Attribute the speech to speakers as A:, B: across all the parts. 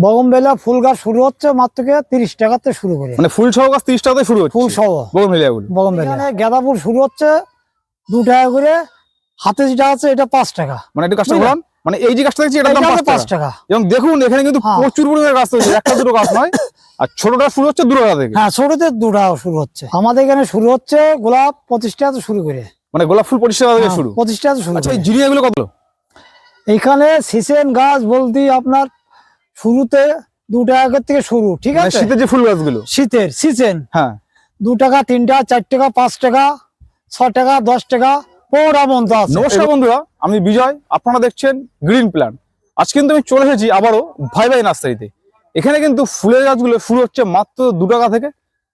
A: বগমবেলা ফুল গাছ শুরু হচ্ছে মাত্র তিরিশ টাকাতে শুরু করে।
B: মানে ফুল সহ গাছ তিরিশ টাকাতে শুরু হচ্ছে?
A: ফুল সহ।
B: গুলো
A: বগমবেলা। গাঁদা ফুল শুরু হচ্ছে দু টাকা করে হাতে যেটা আছে এটা পাঁচ টাকা।
B: মানে একটু
A: বুঝলে?
B: মানে এই যে গাছটা দেখছি দাম পাঁচ টাকা। এবং দেখুন এখানে কিন্তু
A: হ্যাঁ।
B: প্রচুর পরিমাণে গাছ রয়েছে। একটা দুটো গাছ নয়। আর ছোটটা শুরু হচ্ছে দু টাকা থেকে।
A: হ্যাঁ ছোটতে দু টাকা শুরু হচ্ছে। আমাদের এখানে শুরু হচ্ছে গোলাপ পঁচিশ টাকা শুরু করে।
B: মানে গোলাপ ফুল পঁচিশ টাকা থেকে
A: হ্যাঁ,
B: শুরু।
A: পঁচিশ টাকা শুরু
B: আচ্ছা এই জিনিয়া গুলো কত?
A: এইখানে সিসেন গাছ বলতে আপনার শুরুতে দু টাকা থেকে শুরু ঠিক
B: মানে
A: আছে?
B: শীতের যে ফুল গাছগুলো?
A: শীতের সিজন
B: হ্যাঁ।
A: দু টাকা তিন টাকা চার টাকা পাঁচ টাকা ছ টাকা দশ টাকা পৌরা বন্ধ আছে।
B: নমস্কার বন্ধুরা আমি বিজয় আপনারা দেখছেন গ্রিন প্ল্যান আজ কিন্তু আমি চলে এসেছি আবারও ভাই ভাই নার্সারিতে এখানে কিন্তু ফুলের গাছগুলো ফুল হচ্ছে মাত্র দু টাকা থেকে।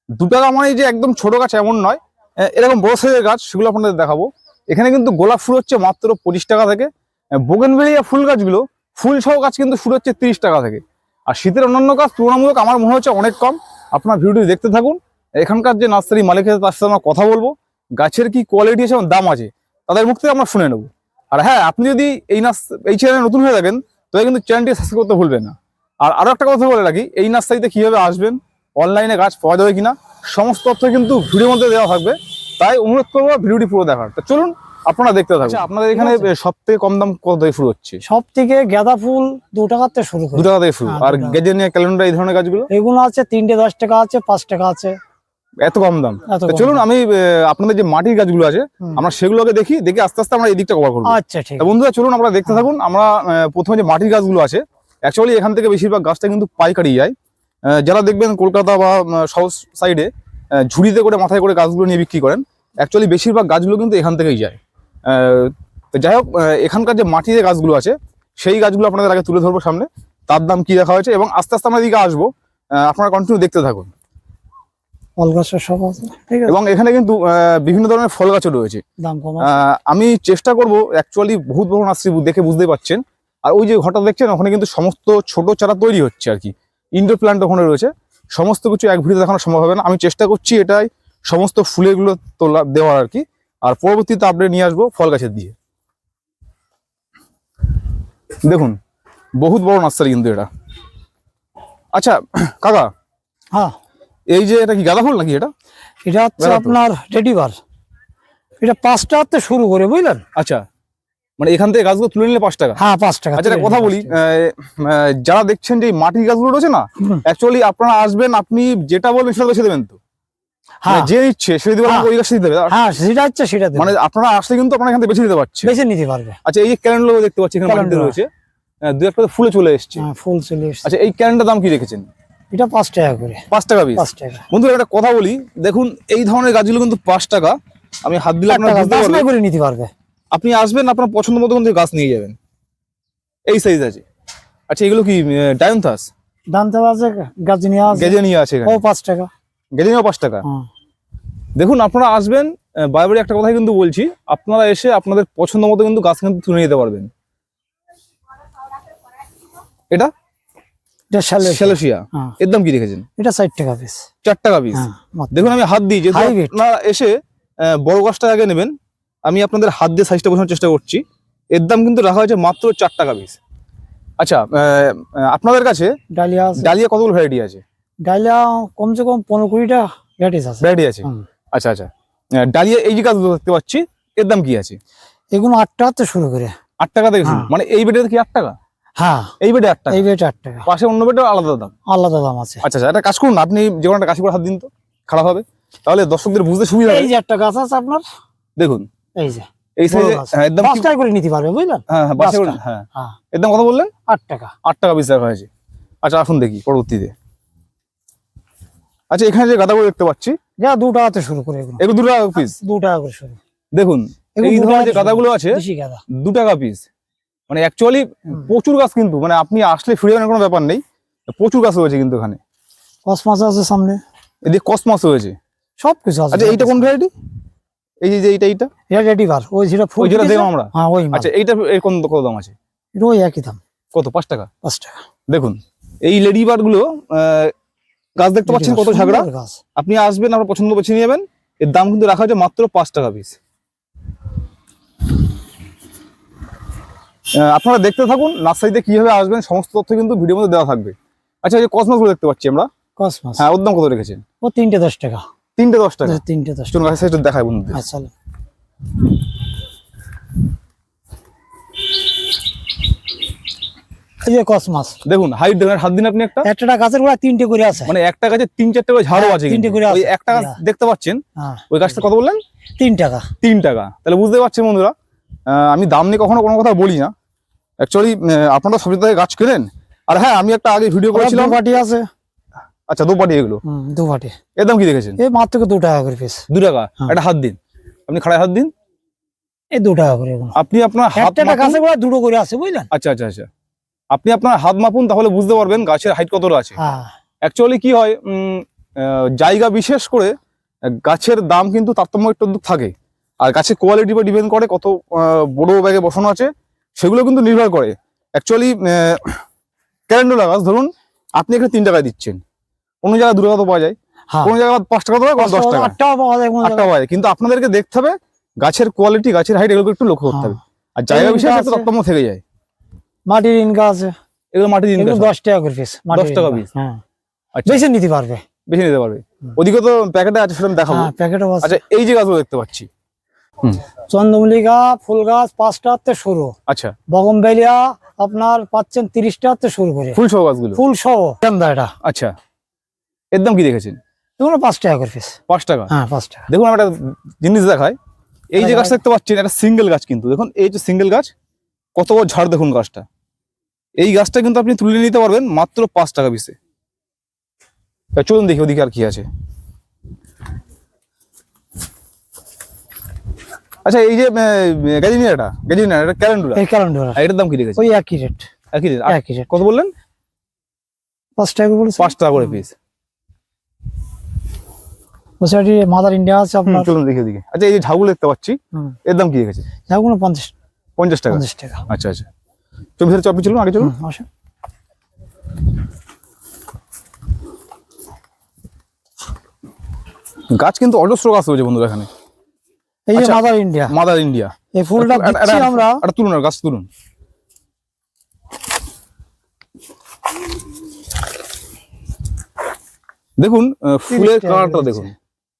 B: দু টাকা মানে যে একদম ছোট গাছ এমন নয়। এরকম বড় সাইজের গাছ সেগুলো আপনাদের দেখাবো। এখানে কিন্তু গোলাপ ফুল হচ্ছে মাত্র পঁচিশ টাকা থেকে। বোগেনভেলিয়া ফুল গাছগুলো ফুল সহ গাছ কিন্তু শুরু হচ্ছে তিরিশ টাকা থেকে। আর শীতের অন্যান্য গাছ তুলনামূলক আমার মনে হচ্ছে অনেক কম। আপনার ভিডিওটি দেখতে থাকুন। এখানকার যে নার্সারি মালিক আছে, তার সাথে আমরা কথা বলব। গাছের কি কোয়ালিটি আছে দাম আছে, তাদের মুখ থেকে আমরা শুনে নেব। আর হ্যাঁ আপনি যদি এই নার্স, এই চ্যানেলে নতুন হয়ে থাকেন তবে কিন্তু চ্যানেলটি সাবস্ক্রাইব করতে ভুলবেন না। আর আরও একটা কথা বলে রাখি, এই নার্সারিতে কীভাবে আসবেন অনলাইনে গাছ পাওয়া যাবে কিনা, সমস্ত তথ্য কিন্তু ভিডিওর মধ্যে দেওয়া থাকবে। তাই অনুরোধ করব ভিডিওটি পুরো দেখার। তো চলুন আপনারা দেখতে থাকুন। আচ্ছা, আপনাদের এখানে সব থেকে কম দাম কত থেকে শুরু হচ্ছে?
A: সব থেকে গাঁদা ফুল দু টাকাতে শুরু
B: দু
A: করে
B: টাকা থেকে শুরু
A: হ্যাঁ,
B: আর। গেজেনিয়া ক্যালেন্ডার এই ধরনের গাছগুলো?
A: এগুলো আছে তিনটে দশ টাকা আছে পাঁচ টাকা আছে।
B: এত কম দাম? চলুন আমি আহ, আপনাদের যে মাটির গাছগুলো আছে। আমরা সেগুলোকে দেখি দেখে আস্তে আস্তে আমরা এই দিকটা কভার করব।
A: আচ্ছা ঠিক
B: তা বন্ধুরা চলুন আমরা দেখতে থাকুন। আমরা আহ, প্রথমে যে মাটির গাছগুলো আছে অ্যাকচুয়ালি এখান থেকে বেশিরভাগ গাছটা কিন্তু পাইকারি যায়। আহ, যারা দেখবেন কলকাতা বা সাউথ সাইডে ঝুড়িতে করে মাথায় করে গাছগুলো নিয়ে বিক্রি করেন অ্যাকচুয়ালি বেশিরভাগ গাছগুলো কিন্তু এখান থেকেই যায়। তো যাই হোক এখানকার যে মাটির যে গাছগুলো আছে সেই গাছগুলো আপনাদের আগে তুলে ধরবো সামনে। তার দাম কি রাখা হয়েছে এবং আস্তে আস্তে আমরা এদিকে আসব। আপনারা কন্টিনিউ দেখতে থাকুন।
A: ফল গাছের সব আছে।
B: এবং এখানে কিন্তু বিভিন্ন ধরনের ফল গাছও রয়েছে। আমি চেষ্টা করব অ্যাকচুয়ালি বহুত বড় নার্সারি দেখে বুঝতেই পাচ্ছেন আর ওই যে ঘরটা দেখছেন ওখানে কিন্তু সমস্ত ছোট চারা তৈরি হচ্ছে আর কি। ইনডোর প্ল্যান্ট ওখানে রয়েছে। সমস্ত কিছু এক ভিডিও দেখানো সম্ভব হবে না। আমি চেষ্টা করছি এটাই সমস্ত ফুলেগুলো তোলা দেওয়ার আর কি। আর পরবর্তীতে আপডেট নিয়ে আসব ফল গাছের দিয়ে। দেখুন বহুত বড় নার্সারি কিন্তু এটা। আচ্ছা কাকা
A: হ্যাঁ।
B: এই যে এটা কি গাঁদা ফুল নাকি এটা?
A: এটা হচ্ছে আপনার রেডিবার এটা পাঁচ টাকাতে শুরু করে বুঝলেন?
B: আচ্ছা মানে এখান থেকে গাছগুলো তুলে নিলে পাঁচ টাকা?
A: হ্যাঁ পাঁচ টাকা
B: আচ্ছা কথা বলি যারা দেখছেন যে মাটির গাছগুলো রয়েছে না অ্যাকচুয়ালি আপনারা আসবেন আপনি যেটা বলবেন সেটা বেছে দেবেন তো। যে ইচ্ছে সে যদি
A: হ্যাঁ।
B: ওই গাছটা দিতে হবে
A: হ্যাঁ সেটা হচ্ছে সেটা
B: মানে আপনারা আসলে কিন্তু আপনারা এখান থেকে বেছে নিতে পারছেন।
A: বেছে নিতে পারবে।
B: আচ্ছা এই যে ক্যালেন্ডার দেখতে পাচ্ছি এখানে মাটিতে রয়েছে। দু একটা ফুলে চলে এসছে।
A: হ্যাঁ ফুল চলে এসছে।
B: আচ্ছা এই ক্যালেন্ডার দাম কি রেখেছেন?
A: এটা পাঁচ টাকা করে।
B: পাঁচ টাকা পিস
A: পাঁচ টাকা।
B: বন্ধু একটা কথা বলি দেখুন এই ধরনের গাছগুলো কিন্তু পাঁচ টাকা। আমি হাত দিলে আপনারা
A: দশ টাকা করে নিতে পারবে।
B: আপনি আসবেন আপনার পছন্দ মতো কিন্তু গাছ নিয়ে যাবেন। এই সাইজ আছে। আচ্ছা এগুলো কি ডায়ন্থাস?
A: তো আছে গাজনিয়া আছে।
B: গেজেনিয়া আছে
A: ও পাঁচ টাকা।
B: গেজেনিয়া পাঁচ টাকা। দেখুন আপনারা আসবেন আহ, বারে বারে একটা কথাই কিন্তু বলছি আপনারা এসে আপনাদের পছন্দ মতো কিন্তু গাছ কিন্তু তুলে নিতে পারবেন। এটা?
A: এটা
B: শ্যালোসিয়া
A: হ্যাঁ।
B: এর দাম কি রেখেছেন?
A: এটা ষাট টাকা পিস
B: চার টাকা পিস
A: হ্যাঁ
B: দেখুন আমি হাত দিই যেহেতু আপনারা এসে বড় গাছটা আগে নেবেন। আমি আপনাদের হাত দিয়ে সাইজটা বোঝানোর চেষ্টা করছি। এর দাম কিন্তু রাখা হয়েছে মাত্র চার টাকা পিস আচ্ছা আপনাদের কাছে
A: ডালিয়া
B: ডালিয়া কতগুলো ভ্যারাইটি আছে?
A: ডালিয়া কমসে কম পনেরো কুড়িটা ভ্যারাইটিস আছে।
B: ভ্যারাইটি আছে? আচ্ছা আচ্ছা। ডালিয়া এই যে গাছগুলো দেখতে পাচ্ছি এর দাম কি আছে?
A: এগুলো আট টাকাতে শুরু করে।
B: আট টাকা থেকে শুরু।
A: হ্যাঁ।
B: মানে এই বেডে কি আট টাকা?
A: হ্যাঁ।
B: এই বেডে আট টাকা?
A: এই বেট আট টাকা।
B: পাশে অন্য বেডে আলাদা দাম?
A: আলাদা দাম আছে।
B: আচ্ছা আচ্ছা একটা কাজ করুন আপনি যে কোনো একটা কাশি করে হাত দিন তো খারাপ হবে। তাহলে দর্শকদের বুঝতে সুবিধা
A: এই যে একটা গাছ আছে আপনার?
B: দেখুন।
A: এই যে।
B: এই সাইজে হ্যাঁ একদম
A: করে নিতে পারবে বুঝলেন?
B: হ্যাঁ হ্যাঁ বাসে করে একদম কথা বললেন?
A: আট টাকা।
B: আট টাকা পিস রাখা হয়েছে। আচ্ছা আসুন দেখি পরবর্তীতে। আচ্ছা এখানে যে গাঁদাগুলো দেখতে পাচ্ছি
A: যা দু টাকাতে শুরু করে এগুলো।
B: এগুলো দু টাকা পিস
A: দু টাকা করে শুরু।
B: দেখুন এই ধরনের যে গাঁদাগুলো আছে দু টাকা পিস মানে অ্যাকচুয়ালি প্রচুর গাছ কিন্তু মানে আপনি আসলে ফিরে যাবেন কোনো ব্যাপার নেই। প্রচুর গাছ রয়েছে কিন্তু এখানে।
A: কসমাস আছে সামনে।
B: এদিকে কসমস রয়েছে।
A: সব কিছু আছে।
B: আচ্ছা এইটা কোন ভ্যারাইটি এই যে- এইটা এইটা?
A: এটা রেডি বার ওই যেটা ফুল
B: যেটা দেখলাম আমরা।
A: হ্যাঁ ওই।
B: আচ্ছা এইটা এর কোন কত দাম আছে?
A: এটা ওই একই দাম।
B: কত পাঁচ টাকা?
A: পাঁচ টাকা।
B: দেখুন এই লেডি বার্ডগুলো গাছ দেখতে পাচ্ছেন কত ঝাগড়া আপনি আসবেন আপনার পছন্দ বেছে নিয়ে যাবেন এর দাম কিন্তু রাখা হয়েছে মাত্র পাঁচ টাকা পিস আপনারা দেখতে থাকুন নার্সারিতে কীভাবে আসবেন সমস্ত তথ্য কিন্তু ভিডিওর মধ্যে দেওয়া থাকবে। আচ্ছা এই যে কসমসগুলো দেখতে পাচ্ছি আমরা।
A: কসমাস
B: হ্যাঁ ওর দাম কত রেখেছেন?
A: ও তিনটে দশ টাকা।
B: তিনটে দশ টাকা।
A: তিনটে দশ
B: গাছের সাইজটা দেখায় বন্ধুদের।
A: টাকা এই যে কসমস
B: দেখুন হাইট দেখুন হাত দিন আপনি একটা
A: একটা গাছের গোড়া তিনটে করে আছে।
B: মানে একটা গাছে তিন চারটে করে ঝাড়ও আছে
A: তিনটে করে আছে।
B: একটা গাছ। দেখতে পাচ্ছেন?
A: হ্যাঁ।
B: ওই গাছটা কত বললেন?
A: তিন টাকা।
B: তিন টাকা। তাহলে বুঝতে পারছেন বন্ধুরা আমি দাম নিয়ে কখনো কোনো কথা বলি না। অ্যাকচুয়ালি আপনারা সবজি থেকে গাছ কেনেন? আর হ্যাঁ আমি একটা আগে ভিডিও করেছিলাম।
A: পাটি আছে।
B: আচ্ছা দু পাটি এগুলো।
A: হুম, দু পাটি
B: এর দাম কি দেখেছেন?
A: এই মাত্র দু টাকা করে পিস
B: দু টাকা।
A: হ্যাঁ।
B: একটা হাত দিন। আপনি খাড়ায় হাত দিন?
A: এই দু টাকা করে
B: আপনি আপনার
A: হাতটা গোড়া দুটো করে আছে বুঝলেন?
B: আচ্ছা আচ্ছা আচ্ছা। আপনি আপনার হাত মাপুন তাহলে বুঝতে পারবেন গাছের হাইট কতটা আছে।
A: হ্যাঁ।
B: অ্যাকচুয়ালি কি হয় জায়গা বিশেষ করে গাছের দাম কিন্তু তারতম্য একটু থাকে। আর গাছের কোয়ালিটি উপর ডিপেন্ড করে কত বড় ব্যাগে বসানো আছে সেগুলো কিন্তু নির্ভর করে। অ্যাকচুয়ালি ক্যালেন্ডুলা গাছ ধরুন আপনি এখানে তিন টাকায় দিচ্ছেন। কোনো জায়গায় দু টাকা তো পাওয়া যায়।
A: হ্যাঁ।
B: কোনো জায়গায় পাঁচ টাকা তো দশ টাকা
A: পাওয়া যায় কোনো
B: আট পাওয়া যায়। কিন্তু আপনাদেরকে দেখতে হবে গাছের কোয়ালিটি গাছের হাইট এগুলোকে একটু লক্ষ্য করতে হবে। আর জায়গা
A: আছে।
B: তারতম্য থেকে যায়।
A: মাটির ইনকা আছে।
B: এগুলো মাটি দিন
A: এগুলো দশ টাকা করে পিস
B: দশ টাকা piece?
A: হ্যাঁ।
B: আচ্ছা।
A: বেশি নিতে পারবে।
B: বেছে নিতে পারবে। ওদিকে তো প্যাকেটে আছে সেটা দেখাবো।
A: হ্যাঁ প্যাকেটও আছে।
B: আচ্ছা এই যে গাছগুলো দেখতে পাচ্ছি।
A: চন্দ্রমল্লিকা ফুল গাছ পাঁচ টাকাতে শুরু।
B: আচ্ছা।
A: বগমবেলিয়া আপনার পাচ্ছেন তিরিশ টাকাতে শুরু করে।
B: ফুল সহ গাছগুলো?
A: ফুল সহ। কেমদা এটা।
B: আচ্ছা। এর দাম কি দেখেছেন?
A: এগুলো পাঁচ টাকা করে পিস
B: পাঁচ টাকা?
A: হ্যাঁ পাঁচ টাকা।
B: দেখুন আমি একটা জিনিস দেখাই। এই যে। গাছ দেখতে পাচ্ছেন একটা সিঙ্গেল গাছ কিন্তু। দেখুন এই যে সিঙ্গেল গাছ কত বড় ঝাড় দেখুন গাছটা। এই গাছটা কিন্তু আপনি তুলে নিতে পারবেন মাত্র পাঁচ টাকা পিসে। তা চলুন দেখি ওদিকে আর কি আছে। আচ্ছা এই যে গ্যাজিনিয়াটা গ্যাজিনিয়া এটা ক্যালেন্ডুলা
A: এই ক্যালেন্ডার।
B: এটার দাম কি রেখেছে?
A: ওই একই রেট।
B: একই রেট। আর
A: একই রেট।
B: কত বললেন?
A: পাঁচ টাকা করে
B: পাঁচ টাকা করে পিস
A: বসে মাদার ইন্ডিয়া আছে আপনার?
B: চলুন দেখি ওদিকে। আচ্ছা এই যে ঝাউগুলো দেখতে পাচ্ছি এর দাম কি রেখেছে?
A: যেগুলো পঞ্চাশ।
B: পঞ্চাশ টাকা।
A: পঞ্চাশ টাকা।
B: আচ্ছা আচ্ছা। ভিতরে চপি চলুন আগে চলুন। গাছ কিন্তু অজস্র গাছ রয়েছে বন্ধুরা এখানে।
A: এই যে। মাদার ইন্ডিয়া
B: মাদার ইন্ডিয়া
A: এই ফুলটা দিচ্ছি আমরা।
B: তুলুন আর গাছ তুলুন। দেখুন ফুলের কালারটা দেখুন।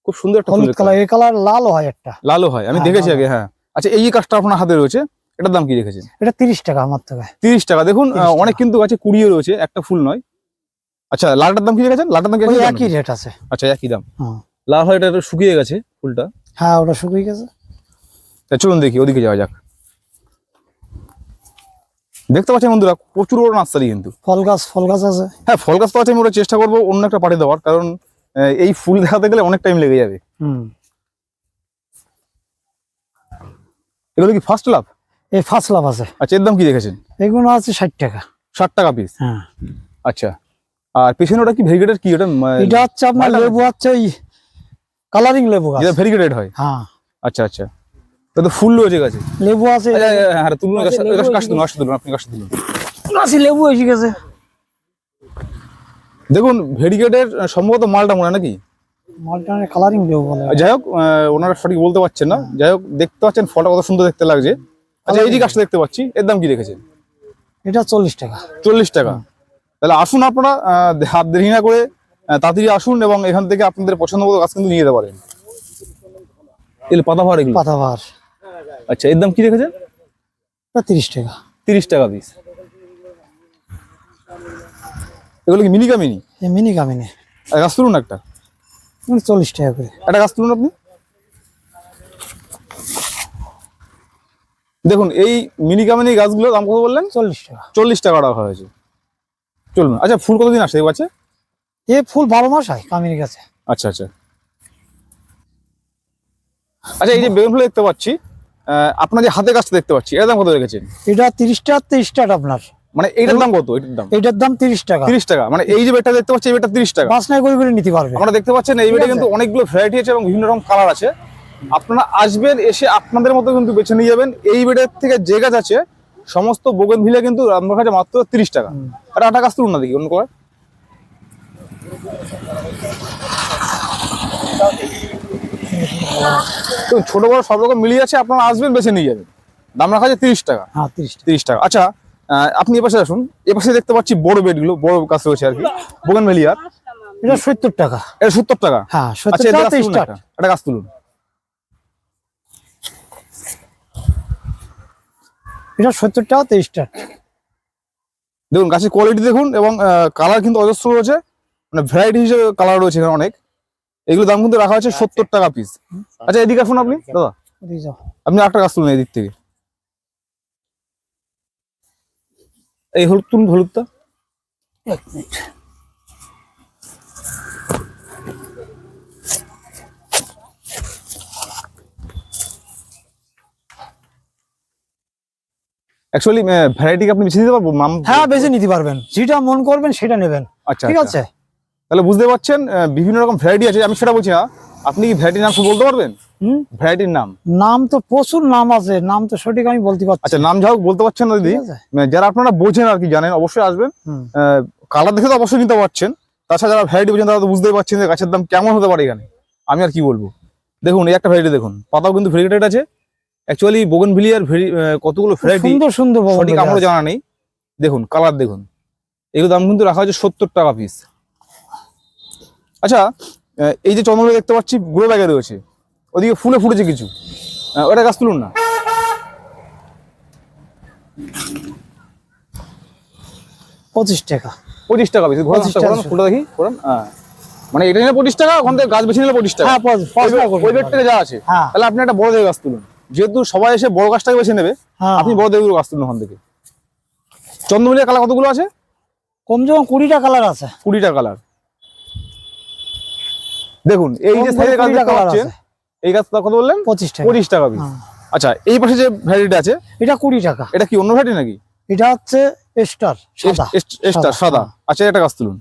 B: খুব সুন্দর একটা ফুলের
A: কালার এই কালার লাল হয় একটা।
B: লালও হয় আমি
A: হ্যাঁ,
B: দেখেছি আগে হ্যাঁ। আচ্ছা এই গাছটা আপনার হাতে রয়েছে এটার দাম কি রেখেছেন?
A: এটা তিরিশ টাকা আমার থেকে।
B: তিরিশ টাকা। দেখুন আহ,
A: 30 টাকা।
B: অনেক কিন্তু গাছে কুড়িয়ে রয়েছে একটা ফুল নয়। আচ্ছা লালটার দাম কি রেখেছেন? লালটার দাম কি
A: একই রেট আছে।
B: আচ্ছা একই দাম। লাল হয় এটা একটু শুকিয়ে গেছে ফুলটা।
A: হ্যাঁ ওটা শুকিয়ে গেছে।
B: তা চলুন দেখি ওদিকে যাওয়া যাক। দেখতে পাচ্ছেন বন্ধুরা প্রচুর বড় নার্সারি কিন্তু।
A: ফল গাছ ফল গাছ আছে।
B: হ্যাঁ ফল গাছ তো আছে আমি ওটা চেষ্টা করব অন্য একটা পাঠিয়ে দেওয়ার কারণ এই ফুল দেখাতে গেলে অনেক টাইম লেগে যাবে।
A: হুম।
B: এগুলো কি ফার্স্ট লাভ
A: এই ফার্স্ট লাভ আছে
B: আচ্ছা এর দাম কি দেখেছেন?
A: এগুলো আছে ষাট টাকা।
B: ষাট টাকা পিস
A: হ্যাঁ।
B: আচ্ছা আর পিছনে ওটা কি ভেরিগেটেড কি? ওটা
A: এটা হচ্ছে আপনার লেবু হচ্ছে ওই কালারিং লেবু গাছ।
B: যেটা ভেরিগেটেড হয়?
A: হ্যাঁ।
B: আচ্ছা আচ্ছা। তো তো ফুল রয়েছে গাছে?
A: লেবু আছে
B: আচ্ছা, আচ্ছা, হ্যাঁ তুলুন গাছ- তুলুন গাছ তুলুন আপনি গাছ তুলুন।
A: আছে লেবু এসে গেছে।
B: দেখুন ভেরিগেটের সম্ভবত মালটা মনে নাকি?
A: মালটা কালারিং লেবু বলে।
B: যাই হোক ওনারা সঠিক বলতে পারছেন না। যাই হোক দেখতে পাচ্ছেন ফলটা কত সুন্দর দেখতে লাগছে। আচ্ছা এই যে গাছটা দেখতে পাচ্ছি। এর দাম কি রেখেছেন?
A: এটা চল্লিশ টাকা।
B: চল্লিশ টাকা। তাহলে আসুন আপনারা হাত দেরি না করে তাড়াতাড়ি আসুন এবং এখান থেকে আপনাদের পছন্দ মতো গাছ কিন্তু নিয়ে যেতে পারেন। এগুলো পাতাভার এগুলো?
A: পাতাবার
B: আচ্ছা এর দাম কি রেখেছেন?
A: তিরিশ টাকা।
B: তিরিশ টাকা পিস এগুলো কি মিনি কামিনি?
A: মিনি কামিনি।
B: গাছ তুলুন একটা।
A: চল্লিশ টাকা করে।
B: একটা গাছ তুলুন আপনি। দেখুন এই মিনি কামিনি গাছগুলোর দাম কত বললেন?
A: চল্লিশ টাকা।
B: চল্লিশ টাকা রাখা হয়েছে। চলুন আচ্ছা ফুল কতদিন আসে এই গাছে?
A: এ ফুল বারো মাস হয় কামিনি গাছে।
B: আচ্ছা আচ্ছা। আচ্ছা এই যে বেগুন ফুল দেখতে পাচ্ছি আপনার যে হাতে গাছটা দেখতে পাচ্ছি এর দাম কত রেখেছেন?
A: এটা তিরিশ টাকা স্টার্ট আপনার।
B: মানে এইটার দাম কত? এটার দাম?
A: এটার দাম তিরিশ টাকা।
B: তিরিশ টাকা। মানে এই যে বেডটা দেখতে পাচ্ছি এই বেডটা তিরিশ টাকা।
A: বাসনায় করে করে নিতে পারবে।
B: আপনারা দেখতে পাচ্ছেন এই
A: আছে।
B: কিন্তু অনেকগুলো ভ্যারাইটি আছে এবং বিভিন্ন রকম কালার আছে। আপনারা আসবেন এসে আপনাদের মতো কিন্তু বেছে নিয়ে যাবেন। এই বেডের থেকে যে গাছ আছে সমস্ত বোগেন ভিলে কিন্তু আপনার কাছে মাত্র তিরিশ টাকা। আর আটা গাছ তুলুন না দেখি অন্য তো ছোট বড় সব রকম মিলিয়ে আছে আপনারা আসবেন বেছে নিয়ে যাবেন। দাম রাখা আছে তিরিশ টাকা।
A: হ্যাঁ তিরিশ টাকা।
B: তিরিশ টাকা। আচ্ছা আপনি এপাশে আসুন। এপাশে দেখতে পাচ্ছি বড় বেডগুলো বড় গাছ রয়েছে আর কি। বোগান ভেলিয়ার।
A: এটা সত্তর টাকা।
B: এটা সত্তর টাকা।
A: হ্যাঁ সত্তর
B: আচ্ছা
A: টাকা।
B: একটা গাছ তুলুন।
A: এটা সত্তর টাকা তেইশটা টাকা
B: দেখুন গাছের কোয়ালিটি দেখুন এবং কালার কিন্তু অজস্র রয়েছে। মানে ভ্যারাইটি হিসেবে কালার রয়েছে এখানে অনেক। এগুলো দাম কিন্তু রাখা হয়েছে সত্তর টাকা পিস আচ্ছা এদিকে আসুন আপনি দাদা। আপনি একটা গাছ তুলুন এদিক থেকে। এই হলুদ তুলুন হলুদটা।
A: এক মিনিট।
B: অ্যাকচুয়ালি ভ্যারাইটি আপনি বেছে দিতে পারব? নাম
A: হ্যাঁ বেছে নিতে পারবেন। যেটা মন করবেন সেটা নেবেন।
B: আচ্ছা
A: ঠিক
B: আচ্ছা।
A: আছে?
B: তাহলে বুঝতে পারছেন বিভিন্ন রকম ভ্যারাইটি আছে। আমি সেটা বলছি না। আপনি কি ভ্যারাইটির নাম বলতে পারবেন?
A: হুম?
B: ভ্যারাইটির নাম?
A: নাম তো প্রচুর নাম আছে। নাম তো সঠিক আমি বলতে পারছি।
B: আচ্ছা নাম যা হোক বলতে পারছেন না দিদি। আহ, যারা আপনারা বোঝেন আর কি জানেন অবশ্যই আসবেন। কালার দেখে তো অবশ্যই নিতে পারছেন। তাছাড়া যারা ভ্যারাইটি বোঝেন তারা তো বুঝতেই পারছেন যে গাছের দাম কেমন হতে পারে এখানে। আমি আর কি বলব? দেখুন এই একটা ভ্যারাইটি দেখুন। পাতাও কিন্তু ভেরিগেটেড আছে। অ্যাকচুয়ালি বোগন ভিলিয়ার কতগুলো ভ্যারাইটি
A: সুন্দর সুন্দর
B: সঠিক আমারও জানা নেই। দেখুন কালার দেখুন। এগুলো দাম কিন্তু রাখা হয়েছে সত্তর টাকা পিস আচ্ছা এই যে চন্দ্রমুখী দেখতে পাচ্ছি গুঁড়ো ব্যাগে রয়েছে। ওদিকে ফুলে ফুটেছে কিছু। ওটা গাছ তুলুন না।
A: পঁচিশ টাকা।
B: পঁচিশ টাকা পিস ঘোরান
A: 25
B: ঘোরান
A: টাকা।
B: ফুলটা দেখি ঘোরান। মানে এটা নিলে পঁচিশ টাকা ওখান থেকে গাছ বেছে নিলে পঁচিশ টাকা।
A: হ্যাঁ
B: ওই বেড থেকে যা আছে
A: হ্যাঁ।
B: তাহলে আপনি একটা বড় দেখে গাছ তুলুন। যেহেতু সবাই এসে বড় গাছটাকে বেছে নেবে
A: হ্যাঁ
B: আপনি বড় দেখে গাছ তুলুন ওখান থেকে। চন্দ্রমুলিয়া কালার কতগুলো আছে?
A: কম যখন কুড়িটা কালার আছে।
B: কুড়িটা কালার দেখুন এই যে সাইজের গাছ পাচ্ছেন
A: আছে।
B: এই গাছটা কত বললেন?
A: পঁচিশ টাকা।
B: পঁচিশ টাকা পিস
A: হ্যাঁ।
B: আচ্ছা এই পাশে যে ভ্যারাইটি আছে
A: এটা কুড়ি টাকা।
B: এটা কি অন্য ভ্যারাইটি নাকি?
A: এটা হচ্ছে স্টার সাদা।
B: এস্টার সাদা আচ্ছা একটা গাছ তুলুন।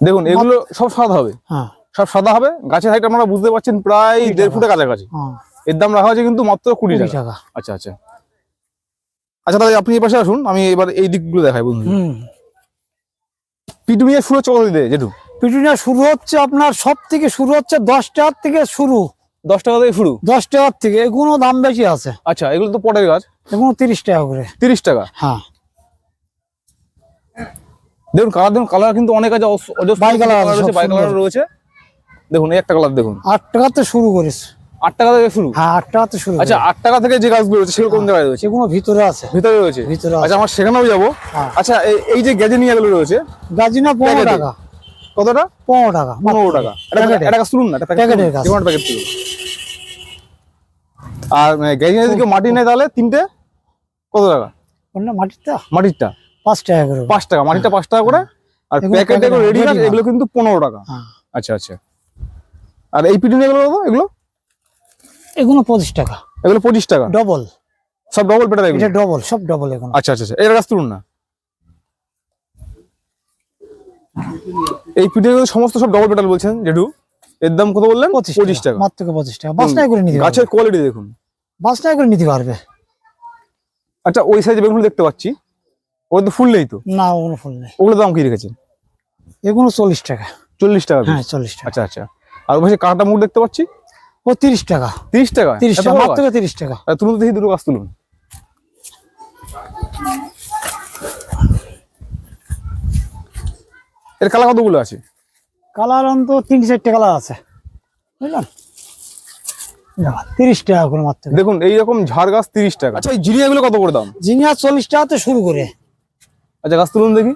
B: দেখুন এগুলো সব সাদা হবে।
A: হ্যাঁ।
B: সব সাদা হবে গাছের হাইট আপনারা বুঝতে পারছেন প্রায় দেড়। ফুটের কাছাকাছি।
A: হ্যাঁ।
B: এর দাম রাখা হয়েছে কিন্তু মাত্র কুড়ি টাকা। আচ্ছা আচ্ছা। আচ্ছা তাহলে আপনি এই পাশে আসুন আমি এবার এই দিকগুলো দেখাই বন্ধু
A: হুম।
B: পিটুমিয়া শুরু হচ্ছে কত দিয়ে জেঠু?
A: পিটুনিয়া শুরু হচ্ছে আপনার সব থেকে শুরু হচ্ছে দশ টাকার থেকে শুরু।
B: দশ টাকা থেকে শুরু?
A: দশ টাকার থেকে এগুলো দাম বেশি আছে।
B: আচ্ছা এগুলো তো পটের গাছ।
A: এগুলো তিরিশ টাকা করে।
B: তিরিশ টাকা।
A: হ্যাঁ।
B: দেখুন কালার দেখুন কালার কিন্তু অনেক আছে
A: বাই কালার আছে,
B: রয়েছে বাই কালার রয়েছে। দেখুন এই একটা কালার দেখুন।
A: আট টাকাতে শুরু করিস।
B: আট টাকা থেকে শুরু?
A: হ্যাঁ আট টাকাতে শুরু
B: আচ্ছা আট টাকা থেকে যে গাছগুলো রয়েছে সেগুলো কোন জায়গায় রয়েছে?
A: সেগুলো ভিতরে আছে।
B: ভিতরে রয়েছে?
A: ভিতরে আছে।
B: আচ্ছা আমার সেখানেও যাব।
A: হ্যাঁ।
B: আচ্ছা এই- যে গ্যাজেনিয়া গুলো রয়েছে
A: গাজিনা পনেরো। টাকা।
B: কতটা?
A: পনেরো টাকা।
B: পনেরো টাকা। এটা তুলুন না এটা প্যাকেট
A: প্যাকেটের।
B: তুলুন। প্যাকেট আর গ্যাজেনিয়া যদি মাটি নেয় তাহলে তিনটে? কত টাকা?
A: মাটিরটা?
B: মাটিরটা।
A: পাঁচ টাকা করে।
B: পাঁচ টাকা মাটিটা পাঁচ টাকা করে আর
A: এগুলো
B: প্যাকেটে
A: প্যাকেটে
B: রেডি
A: ready
B: এগুলো কিন্তু পনেরো টাকা।
A: হ্যাঁ।
B: আচ্ছা আচ্ছা। আর এই পিটুনিয়া গুলো কত এগুলো?
A: এগুলো পঁচিশ টাকা।
B: এগুলো পঁচিশ টাকা?
A: ডবল।
B: সব ডবল এগুলো
A: এটা ডবল সব ডবল এখন।
B: আচ্ছা আচ্ছা আচ্ছা এর গাছ তুলুন না। এই পিঠে সমস্ত সব ডবল পেটাল বলছেন জেঠু। এর দাম কত বললেন?
A: পঁচিশ
B: টাকা
A: মাত্র পঁচিশ টাকা। টাকা করে নিতে
B: গাছের কোয়ালিটি দেখুন।
A: টাকা করে নিতে পারবে।
B: আচ্ছা ওই সাইজে বেগুন দেখতে পাচ্ছি। ওর তো ফুল নেই তো?
A: না ওগুলো ফুল নেই।
B: ওগুলো দাম কি রেখেছেন?
A: এগুলো চল্লিশ টাকা।
B: চল্লিশ টাকা
A: হ্যাঁ চল্লিশ টাকা।
B: আচ্ছা আচ্ছা। আর পাশে কাঁটা মুখ দেখতে পাচ্ছি?
A: ও তিরিশ টাকা।
B: তিরিশ টাকা?
A: তিরিশ টাকা মাত্র তিরিশ টাকা।
B: তুলুন দেখি দুটো গাছ তুলুন। এর কালা কতগুলো আছে?
A: কালার অন্ত তিন চারটে কালার আছে। বুঝলেন? দেখো, তিরিশ টাকা করে মাত্র।
B: দেখুন এইরকম ঝাড় গাছ তিরিশ টাকা। আচ্ছা এই জিরিয়াগুলো কত করে দাম?
A: জিনিয়া চল্লিশ টাকাতে শুরু করে।
B: আচ্ছা গাছ তুলুন দেখি।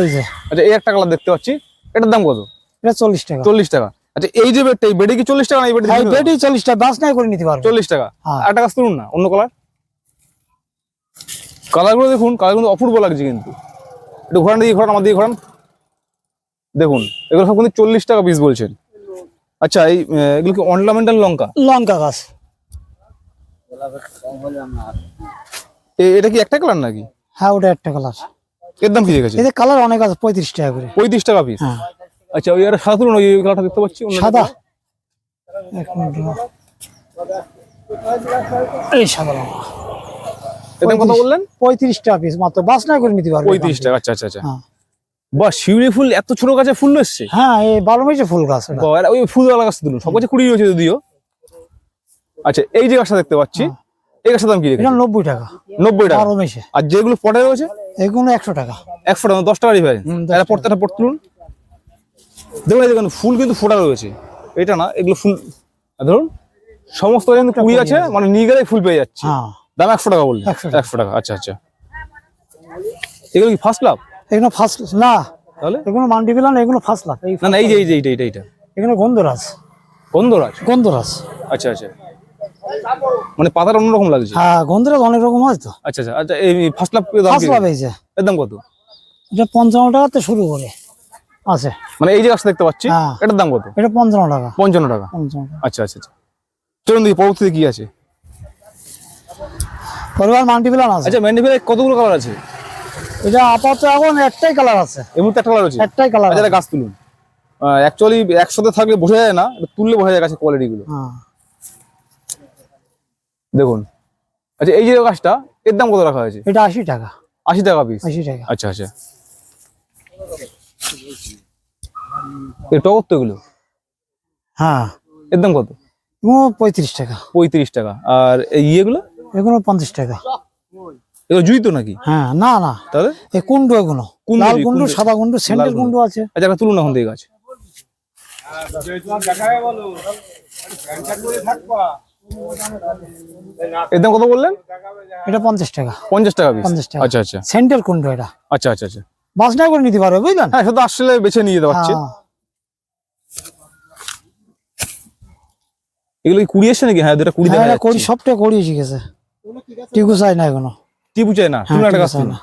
A: এই যে।
B: আচ্ছা এই একটা কালার দেখতে পাচ্ছি। এটার দাম কত?
A: এটা চল্লিশ টাকা।
B: চল্লিশ টাকা। আচ্ছা এই যে বেডটা এই বেডে কি চল্লিশ টাকা না এই বেডে
A: এই চল্লিশ টাকা বাস নাই করে নিতে পারবে।
B: চল্লিশ টাকা।
A: হ্যাঁ।
B: একটা গাছ তুলুন না অন্য কালার। কালারগুলো দেখুন কালারগুলো অপূর্ব লাগছে কিন্তু। একটু ঘোরান দিকে ঘোরান আমার দিকে ঘোরান। দেখুন এগুলো সব কিন্তু চল্লিশ টাকা পিস বলছেন। আচ্ছা এই এগুলো কি অর্নামেন্টাল লঙ্কা?
A: লঙ্কা গাছ।
B: এটা কি একটা কালার নাকি?
A: হ্যাঁ ওটা একটা কালার।
B: এর দাম কি রেখেছে
A: এতে কালার অনেক আছে পঁয়ত্রিশ টাকা করে।
B: পঁয়ত্রিশ টাকা পিস
A: হ্যাঁ।
B: আচ্ছা ওই আর সাদা ওই কালারটা দেখতে পাচ্ছি
A: সাদা। এক মিনিট এই সাদা লঙ্কা
B: এর কত বললেন?
A: পঁয়ত্রিশ টাকা পিস মাত্র বাস নাই করে নিতে পারবে
B: পঁয়ত্রিশ টাকা আচ্ছা আচ্ছা আচ্ছা।
A: হ্যাঁ।
B: বা শিউলি ফুল এত ছোট গাছে ফুল এসছে?
A: হ্যাঁ এই বারো মাসে ফুল গাছ।
B: ওই ফুলওয়ালা গাছ তুলুন সব গাছে কুড়ি রয়েছে যদিও। আচ্ছা এই যে গাছটা দেখতে পাচ্ছি এই গাছটার দাম কি
A: নব্বই টাকা।
B: নব্বই টাকা।
A: বারো মাসে
B: আর যেগুলো পটে রয়েছে?
A: এগুলো একশো টাকা।
B: একশো টাকা দশ টাকা ডিফারেন্স এটা পড়তে একটা তুলুন। দেখুন দেখুন ফুল কিন্তু ফোটা রয়েছে। এটা না এগুলো ফুল ধরুন সমস্ত কিন্তু কুড়ি আছে মানে নিয়ে গেলে ফুল পেয়ে যাচ্ছে।
A: হ্যাঁ।
B: দাম একশো টাকা বললেন।
A: 100 টাকা।
B: একশো টাকা আচ্ছা আচ্ছা। এগুলো কি ফার্স্ট লাভ
A: এগুলো ফার্স্ট না।
B: তাহলে?
A: এগুলো মান্ডি বিলান এগুলো ফার্স্ট লাভ
B: না না এই যে এই যে এইটা এইটা এইটা।
A: এগুলো গন্ধরাজ।
B: গন্ধরাজ?
A: গন্ধরাজ।
B: আচ্ছা আচ্ছা। মানে পাতাটা অন্যরকম লাগছে?
A: হ্যাঁ গন্ধরাজ অনেক রকম হয় তো।
B: আচ্ছা আচ্ছা আচ্ছা এই ফার্স্ট লাভ দাম
A: ফার্স্ট লাভ এই যে।
B: এর দাম কত?
A: এটা পঞ্চান্ন টাকাতে শুরু করে। আছে।
B: মানে এই যে গাছটা দেখতে পাচ্ছি
A: হ্যাঁ।
B: এটার দাম কত?
A: এটা পঞ্চান্ন টাকা।
B: পঞ্চান্ন টাকা। আচ্ছা আচ্ছা আচ্ছা। চলুন দেখি পরবর্তীতে কি আছে?
A: পরিবার মাল্টি বিলান আছে।
B: আচ্ছা ম্যান্ডিভেলে কতগুলো কালার আছে?
A: এটা আপাতত এখন একটাই কালার আছে।
B: এর মধ্যে একটা কালার আছে?
A: একটাই কালার
B: আচ্ছা এটা গাছ তুলুন। অ্যাকচুয়ালি একসাথে থাকলে বোঝা যায় না তুললে বোঝা যায় গাছের কোয়ালিটি গুলো।
A: হ্যাঁ।
B: দেখুন। আচ্ছা এই যে গাছটা এর দাম কত রাখা হয়েছে?
A: এটা আশি টাকা।
B: আশি টাকা পিস
A: আশি টাকা।
B: আচ্ছা আচ্ছা। টগর তো এগুলো?
A: হ্যাঁ।
B: এর দাম কত?
A: পঁয়ত্রিশ টাকা।
B: পঁয়ত্রিশ টাকা। আর এই ইয়েগুলো?
A: এগুলো পঞ্চাশ টাকা।
B: এগুলো জুই তো নাকি?
A: হ্যাঁ না না।
B: তাহলে?
A: এই কুন্ডু এগুলো। লাল কুন্ডু। সাদা কুন্ডু সেন্টের কুন্ডু আছে।
B: আচ্ছা একটা তুলুন এখন দিয়ে গাছ। এর দাম কত বললেন?
A: এটা পঞ্চাশ টাকা।
B: পঞ্চাশ টাকা পিস
A: 50 টাকা।
B: আচ্ছা আচ্ছা।
A: সেন্টের কুন্ডু এটা।
B: আচ্ছা আচ্ছা আচ্ছা।
A: বাসনা করে নিতে পারবে বুঝলেন?
B: হ্যাঁ শুধু আসলে বেছে নিয়ে যেতে পারছে।
A: হ্যাঁ।
B: এগুলো কি কুড়ি এসছে নাকি? হ্যাঁ দুটা কুড়ি দেখা
A: হ্যাঁ, করি
B: যাচ্ছে।
A: সবটা করি শিখেছে টিকু চাই না এখনও।
B: টিপু চাই না?
A: হ্যাঁ,
B: তুমি একটা গাছ
A: চাই
B: তুলুন।
A: না।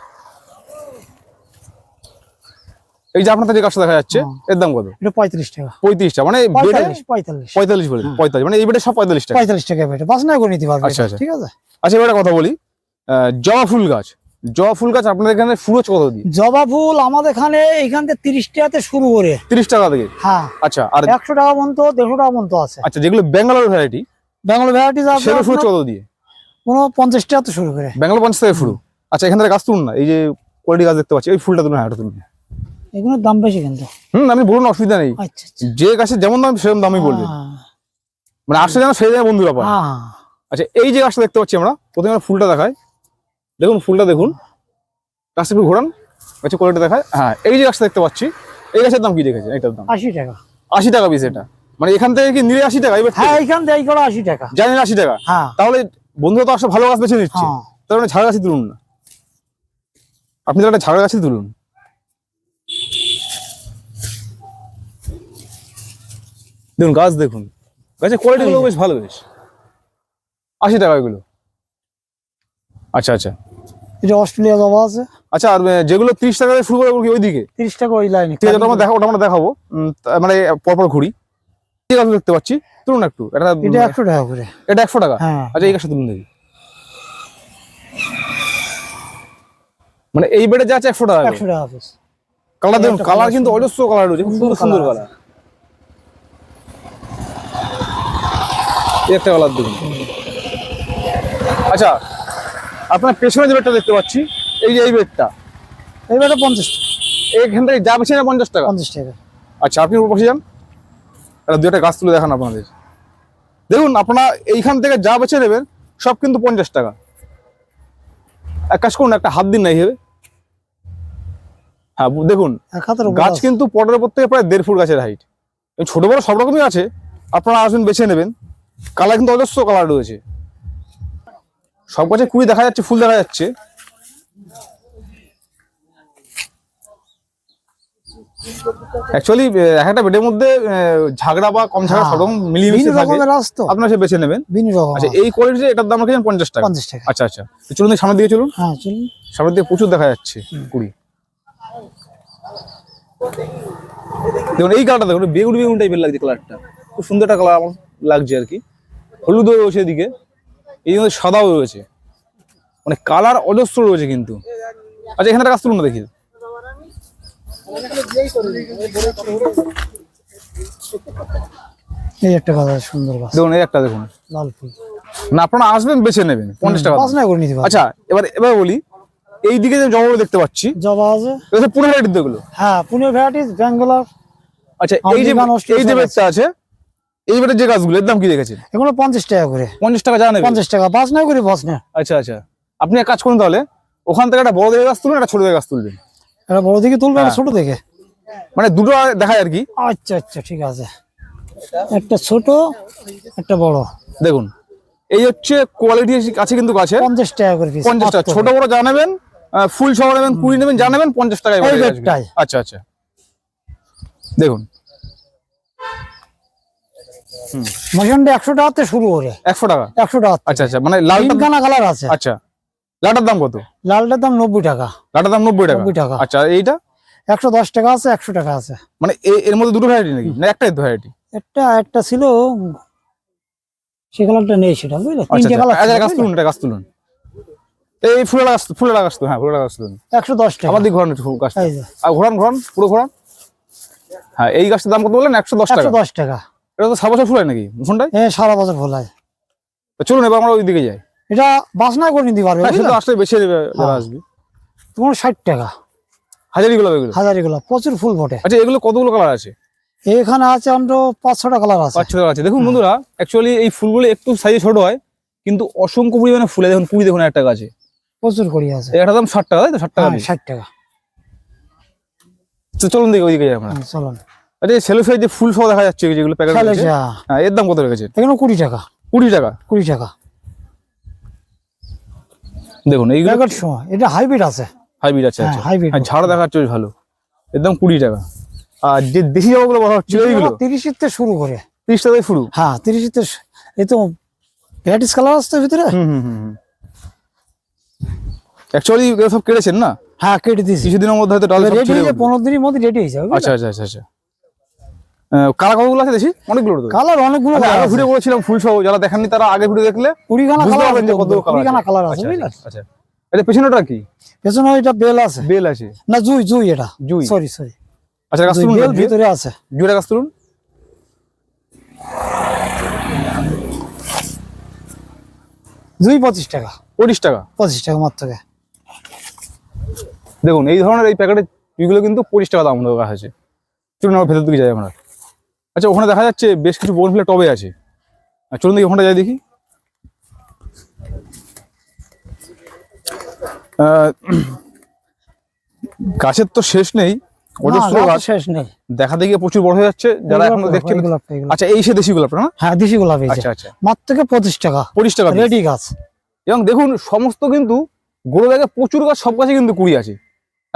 B: এই যে আপনার গাছটা দেখা যাচ্ছে এর দাম কত?
A: এটা পঁয়ত্রিশ টাকা।
B: পঁয়ত্রিশ টাকা মানে
A: পঁয়তাল্লিশ পঁয়তাল্লিশ।
B: পঁয়তাল্লিশ বলে পঁয়তাল্লিশ মানে এই সব পঁয়তাল্লিশ টাকা।
A: পঁয়তাল্লিশ টাকা বেটে বাসনা করে নিতে পারবে
B: আচ্ছা, আচ্ছা।
A: ঠিক আছে?
B: আচ্ছা এবার কথা বলি। জবা ফুল গাছ। জবা ফুল গাছ আপনাদের এখানে ফুল হচ্ছে কত দিয়ে?
A: জবা ফুল আমাদের এখানে এখান থেকে তিরিশ টাকাতে শুরু করে।
B: তিরিশ টাকা থেকে?
A: হ্যাঁ।
B: আচ্ছা আর
A: একশো টাকা পর্যন্ত দেড়শো টাকা পর্যন্ত আছে।
B: আচ্ছা যেগুলো ব্যাঙ্গালোর ভ্যারাইটি
A: বেঙ্গল ভ্যারাইটি
B: সেগুলো ফুল কত দিয়ে?
A: কোনো পঞ্চাশ টাকাতে শুরু করে।
B: ব্যাঙ্গালোর পঞ্চাশ থেকে শুরু আচ্ছা এখান থেকে গাছ তুলুন না এই যে কোয়ালিটি গাছ দেখতে পাচ্ছি ওই ফুলটা তুলুন হ্যাঁ তুলুন।
A: এগুলোর দাম বেশি কিন্তু।
B: হুম আপনি বলুন অসুবিধা নেই।
A: আচ্ছা আচ্ছা।
B: যে গাছের যেমন দাম সেরকম দামই বলবেন
A: হ্যাঁ,
B: মানে আসলে যেন সেই জায়গায় বন্ধুরা পায়।
A: হ্যাঁ।
B: আচ্ছা এই যে গাছটা দেখতে পাচ্ছি আমরা প্রথমে আমরা ফুলটা দেখাই। দেখুন ফুলটা দেখুন। গাছটা একটু ঘোরান। গাছের কোয়ালিটি দেখায়। হ্যাঁ এই যে গাছটা দেখতে পাচ্ছি এই গাছের দাম কি দেখেছেন? এইটার দাম।
A: আশি টাকা।
B: আশি টাকা পিস এটা। মানে এখান থেকে কি নিলে আশি টাকা? এবার
A: হ্যাঁ এইখান থেকে করে আশি টাকা।
B: জানি আশি টাকা।
A: হ্যাঁ।
B: তাহলে বন্ধুরা তো আসলে ভালো গাছ বেছে নিচ্ছে।
A: হ্যাঁ।
B: তার মানে ঝাড় গাছই তুলুন না। আপনি তো একটা ঝাড় গাছই তুলুন। দেখুন গাছ দেখুন। গাছের কোয়ালিটি গুলো বেশ ভালো বেশ। আশি টাকা এগুলো। আচ্ছা আচ্ছা।
A: এটা অস্ট্রেলিয়া জবা আছে।
B: আচ্ছা আর যেগুলো তিরিশ টাকা শুরু করে ওগুলো কি ওইদিকে?
A: তিরিশ টাকা ওই লাইনে
B: ঠিক আছে আমরা দেখা ওটা আমরা দেখাবো। মানে পরপর ঘুরি। এই গাছ দেখতে পাচ্ছি। তুলুন একটু। এটা
A: এটা একশো টাকা করে।
B: এটা একশো টাকা?
A: হ্যাঁ।
B: আচ্ছা এই গাছটা তুলুন দেখি। মানে এই বেডে যা আছে একশো টাকা
A: একশো টাকা
B: কালার দেখুন কালার কিন্তু অজস্র কালার রয়েছে খুব সুন্দর সুন্দর কালার এই একটা কালার দেখুন আচ্ছা আপনার পেছনে যে বেডটা দেখতে পাচ্ছি এই যে এই বেডটা
A: এইবারে পঞ্চাশ টাকা।
B: এইখান থেকে যা বেছে না পঞ্চাশ টাকা।
A: পঞ্চাশ টাকা।
B: আচ্ছা আপনি উপর যান। একটা দু একটা গাছ তুলে দেখান আপনাদের। দেখুন আপনারা এইখান থেকে যা বেছে নেবেন সব কিন্তু পঞ্চাশ টাকা। এক কাজ করুন একটা হাত দিন না এইভাবে। হ্যাঁ দেখুন গাছ কিন্তু পটের উপর থেকে প্রায় দেড় ফুট গাছের হাইট ছোট বড় সব রকমই আছে। আপনারা আসবেন বেছে নেবেন। কালার কিন্তু অজস্র কালার রয়েছে। সব গাছে কুড়ি দেখা যাচ্ছে ফুল দেখা যাচ্ছে। অ্যাকচুয়ালি এক একটা বেডের মধ্যে ঝাগড়া বা কম ঝাগড়া
A: হ্যাঁ।
B: সব মিলিয়ে মিশে থাকে। আপনারা সে বেছে নেবেন।
A: ভিন্ন রকম
B: আচ্ছা এই কোয়ালিটি এটার দাম পঞ্চাশ টাকা।
A: পঞ্চাশ টাকা।
B: আচ্ছা আচ্ছা। চলুন সামনের দিকে চলুন।
A: হ্যাঁ চলুন।
B: সামনের দিকে প্রচুর দেখা যাচ্ছে কুড়ি। দেখুন এই কালারটা দেখুন বেগুন বেগুন টাইপের লাগছে কালারটা খুব সুন্দর একটা কালার আমার। লাগছে আর কি। হলুদও রয়েছে এদিকে। এই জন্য সাদাও রয়েছে। মানে কালার অজস্র রয়েছে কিন্তু। আচ্ছা এখানে গাছ তুলুন না দেখি।
A: এই একটা সুন্দর গাছ
B: দেখুন এই একটা দেখুন।
A: লাল ফুল।
B: না আপনারা আসবেন বেছে নেবেন। পঞ্চাশ টাকা
A: বাসনা করে নিতে
B: আচ্ছা এবার এবার বলি এই দিকে যে জবাগুলো দেখতে পাচ্ছি
A: জবা আছে।
B: এটা
A: হ্যাঁ পুনে ভ্যারাইটিস ব্যাঙ্গালোর
B: আচ্ছা এই যে এই যে আছে এই বেডের যে গাছগুলো এর দাম কি দেখেছেন
A: এগুলো পঞ্চাশ টাকা করে।
B: পঞ্চাশ টাকা জানেন
A: পঞ্চাশ টাকা বাস না করে বাস না
B: আচ্ছা আচ্ছা। আপনি এক কাজ করুন তাহলে ওখান থেকে একটা বড় দেখে গাছ তুলবেন একটা ছোট দেখে গাছ তুলবেন।
A: এটা বড় দিকে তুলবে
B: হ্যাঁ।
A: একটা ছোট দেখে।
B: মানে দুটো দেখায় আর কি।
A: আচ্ছা আচ্ছা ঠিক আছে। একটা ছোট একটা বড়।
B: দেখুন এই হচ্ছে কোয়ালিটি আছে কিন্তু গাছে
A: পঞ্চাশ টাকা করে
B: পঞ্চাশ টাকা। ছোট বড় জানাবেন ফুল সহ নেবেন কুড়ি নেবেন জানাবেন পঞ্চাশ। আজকে। আচ্ছা আচ্ছা। দেখুন
A: মশনটা একশো টাকাতে শুরু করে
B: একশো টাকা?
A: একশো টাকা।
B: আচ্ছা আচ্ছা মানে লালটা
A: তিনখানা কালার আছে।
B: আচ্ছা লাটার দাম কত?
A: লালটার দাম নব্বই টাকা।
B: লাটার দাম নব্বই টাকা?
A: নব্বই টাকা।
B: আচ্ছা এইটা?
A: একশো দশ টাকা আছে একশো টাকা আছে।
B: মানে এর মধ্যে দুটো ভ্যারাইটি নাকি? না একটাই ভ্যারাইটি
A: একটা একটা ছিল সে কালারটা নেই সেটা বুঝলে?
B: আচ্ছা
A: তিনটে কালার
B: আচ্ছা গাছ তুলুন এটা গাছ তুলুন। এই ফুলের গাছ ফুলের গাছ তুলুন হ্যাঁ ফুলের গাছ তুলুন।
A: একশো দশ টাকা।
B: আমার দিকে ঘোরান গাছ আর ঘোরান ঘোরান পুরো ঘোরান। হ্যাঁ এই গাছটার দাম কত বললেন? একশো দশ টাকা।
A: দশ টাকা।
B: এটা তো সাত বছর ফুল হয় নাকি? ফোনটাই
A: হ্যাঁ সারা বছর ফোলায়
B: চলুন এবার আমরা ওই দিকে যাই।
A: এটা বাসনা করে নিতে পারবে
B: হ্যাঁ শুধু আসলে বেছে দেবে যারা
A: হ্যাঁ।
B: আসবে।
A: তোমার ষাট টাকা।
B: হাজারি গুলো এগুলো?
A: হাজারি গুলো প্রচুর ফুল ফোটে
B: আচ্ছা এগুলো কতগুলো কালার আছে?
A: এখানে আছে আমরা পাঁচ ছটা কালার আছে।
B: পাঁচ ছ কালার আছে। দেখুন বন্ধুরা অ্যাকচুয়ালি এই ফুলগুলো একটু সাইজে ছোট হয় কিন্তু অসংখ্য পরিমাণে ফুলে দেখুন কুড়ি দেখুন একটা গাছে।
A: প্রচুর করি আছে।
B: একটা দাম ষাট টাকা তাই তো? ষাট টাকা
A: হ্যাঁ ষাট টাকা।
B: তো চলুন দেখি ওইদিকে যাই আমরা।
A: হ্যাঁ, চলুন।
B: আচ্ছা সেলো সাইজ যে ফুল সহ দেখা যাচ্ছে যেগুলো প্যাকেট। হ্যাঁ এর দাম কত
A: এখানে কুড়ি টাকা।
B: কুড়ি টাকা?
A: কুড়ি টাকা।
B: দেখুন এইগুলো
A: সময় এটা হাইব্রিড আছে।
B: হাইব্রিড আছে
A: হ্যাঁ,
B: আচ্ছা। ঝাড় ভালো। এর দাম কুড়ি টাকা। আর যে দেশি জামাগুলো বলা হচ্ছে ওইগুলো
A: তিরিশের থেকে শুরু করে।
B: তিরিশ টাকায় শুরু?
A: হ্যাঁ তিরিশের থেকে তো কালার আসছে ভিতরে?
B: হুম হুম অ্যাকচুয়ালি সব কেটেছেন না?
A: হ্যাঁ কেটে দিয়েছি।
B: কিছুদিনের মধ্যে হয়তো ডাল
A: রেডি হয়ে পনেরো দিনের মধ্যে রেডি হয়ে যাবে
B: আচ্ছা আচ্ছা আচ্ছা। আচ্ছা কতগুলো আছে দেখি? অনেকগুলো
A: কালার অনেকগুলো
B: আমি
A: colour
B: আগে ভিডিও করেছিলাম ফুল সহ যারা দেখেননি তারা আগে ভিডিও দেখলে
A: কুড়িখানা কালার আছে
B: কালার
A: কুড়িখানা কালার আছে
B: আচ্ছা
A: বুঝলেন?
B: আচ্ছা এটা পেছনেটা কি?
A: পেছনে এটা বেল আছে।
B: বেল আছে।
A: না জুই জুই এটা।
B: জুই।
A: সরি সরি
B: আচ্ছা গাছ
A: জুই
B: তুলুন
A: বেল ভিতরে আছে।
B: গাছ তুলুন।
A: জুই পঁচিশ টাকা।
B: পঁচিশ টাকা?
A: পঁচিশ টাকা মাত্র।
B: দেখুন এই ধরনের এই প্যাকেটের কিন্তু পঁচিশ টাকা দাম দেওয়া আছে চলুন আমার ভেতর দিকে যাই আমরা। আচ্ছা ওখানে দেখা যাচ্ছে বেশ কিছু বোনফিলা টবে আছে। আর চলুন দেখি ওখানে যাই দেখি। গাছের তো শেষ নেই। অজস্র
A: গাছ
B: গাছ
A: শেষ নেই।
B: দেখা দেখি প্রচুর বড় হয়ে যাচ্ছে। যারা এখন দেখছেন
A: এই গোলাপ, এই গোলাপ।
B: আচ্ছা এই সে দেশি গোলাপ না?
A: হ্যাঁ দেশি গোলাপ।
B: আচ্ছা আচ্ছা।
A: মাত্র থেকে পঁচিশ টাকা?
B: পঁচিশ টাকা।
A: রেডি গাছ।
B: এবং দেখুন সমস্ত কিন্তু গোড়ো প্রচুর গাছ সব গাছে কিন্তু কুড়ি আছে।